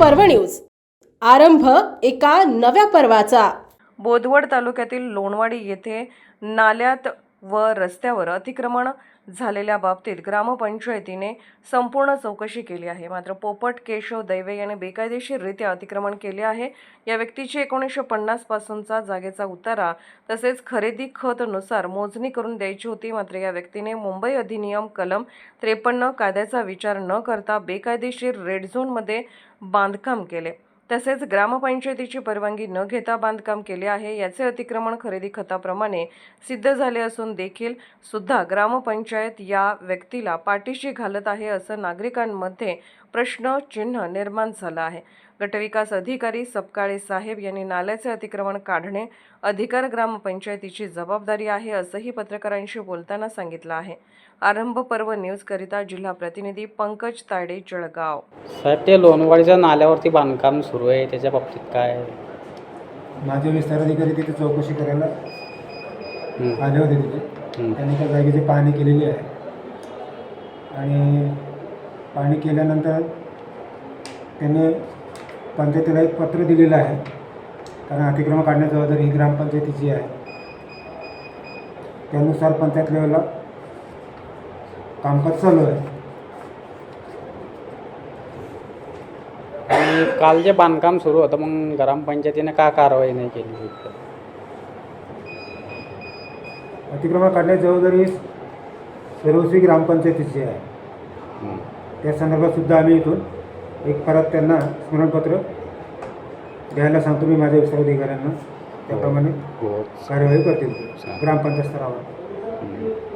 पर्व न्यूज. आरंभ एका नव्या पर्वाचा. बोदवड तालुक्यातील लोणवाडी येथे नाल्यात व रस्त्यावर अतिक्रमण झालेल्या बाबतीत ग्रामपंचायतीने संपूर्ण चौकशी केली आहे. मात्र पोपट केशव दैवे याने बेकायदेशीररित्या अतिक्रमण केले आहे. या व्यक्तीची एकोणीसशे पन्नासपासूनचा जागेचा उतारा तसेच खरेदी खतनुसार मोजणी करून द्यायची होती. मात्र या व्यक्तीने मुंबई अधिनियम कलम त्रेपन्न कायद्याचा विचार न करता बेकायदेशीर रेड झोनमध्ये बांधकाम केले. तसेच ग्रामपंचायतीची परवानगी न घेता बांधकाम केले आहे याचे अतिक्रमण खरेदी खताप्रमाणे सिद्ध झाले असून देखील सुद्धा ग्रामपंचायत या व्यक्तीला पाठीशी घालत आहे असं नागरिकांमध्ये प्रश्नचिन्ह निर्माण झालं आहे. गटविकास अधिकारी सपकाळे साहेब यांनी नाल्याचे अतिक्रमण काढणे अधिकार ग्रामपंचायतीची जबाबदारी आहे असंही पत्रकारांशी बोलताना सांगितलं आहे. आरंभ पर्व न्यूजकरिता जिल्हा प्रतिनिधी पंकज तायडे जळगाव. साहेब ते लोणवाडीच्या नाल्यावरती बांधकाम सुरू आहे त्याच्या बाबतीत काय? माझे विस्तार अधिकारी तिथे चौकशी करायला हं, आले होते तिथे. त्यांनी त्या जागेची पाहणी केलेली आहे. आणि पाहणी केल्यानंतर त्यांनी पंचायतीला एक पत्र दिलेलं आहे. कारण अतिक्रमण काढण्याची जबाबदारी ही ग्रामपंचायतीची आहे. त्यानुसार पंचायत लेवलला कामकाज चालू आहे. आणि काल जे बांधकाम सुरू होतं मग ग्रामपंचायतीने का कारवाई नाही केली अतिक्रमण काढण्याची जबाबदारी सर्वस्वी ग्रामपंचायतीची आहे. हं. त्या संदर्भात सुद्धा आम्ही इथून एक परत त्यांना स्मरणपत्र द्यायला सांगतो. मी माझ्या विस्तार अधिकाऱ्यांना त्याप्रमाणे हो कार्यवाही करतील. ग्रामपंचायत स्तरावर. हं.